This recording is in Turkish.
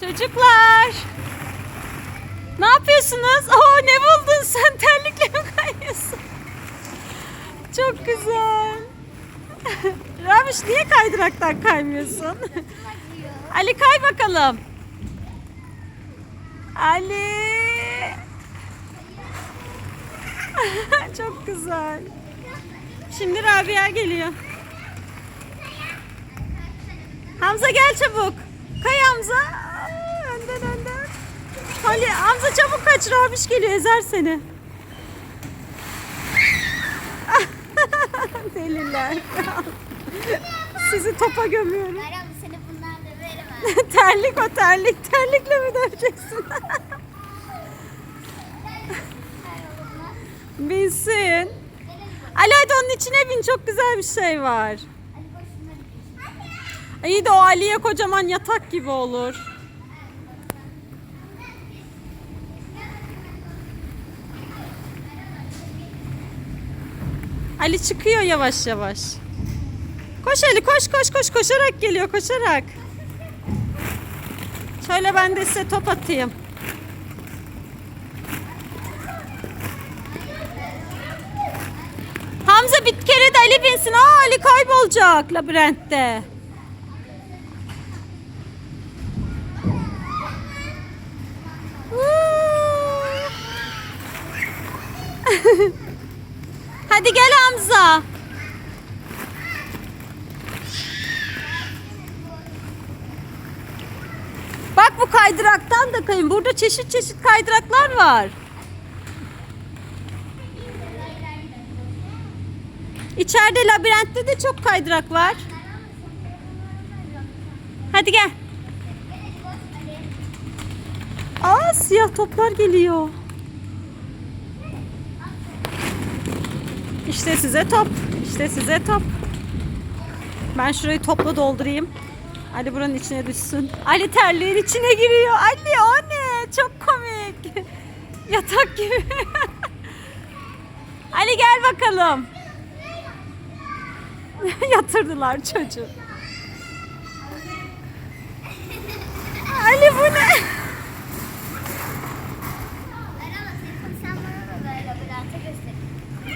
Çocuklar. Ne yapıyorsunuz? Oo ne buldun sen? Terlikle mi kayıyorsun? Çok güzel. Ramiş niye kaydıraktan kaymıyorsun? Ali kay bakalım. Ali. Çok güzel. Şimdi Rabia geliyor. Hamza gel çabuk. Kay Hamza. Ali Hamza çabuk kaç Rabiş geliyor ezer seni. Deliler. Sizi topa gömüyorum. Meryem seni bundan da veremem. terlik o terlik. Terlikle mi döveceksin? Binsin. Ali hadi onun içine bin. Çok güzel bir şey var. İyi de o Ali'ye kocaman yatak gibi olur. Ali çıkıyor yavaş yavaş. Koş Ali koş koş koş koşarak geliyor koşarak. Şöyle ben de size top atayım. Hamza bir kere de Ali binsin. Aa Ali kaybolacak labirentte. Hadi gel Hamza. Bak bu kaydıraktan da kayın. Burada çeşit çeşit kaydıraklar var. İçeride labirentte de çok kaydırak var. Hadi gel. Aa siyah toplar geliyor. İşte size top. İşte size top. Ben şurayı topla doldurayım. Ali buranın içine düşsün. Ali terliğin içine giriyor. Ali o ne? Çok komik. Yatak gibi. Ali gel bakalım. Yatırdılar çocuğu. Ali bu ne?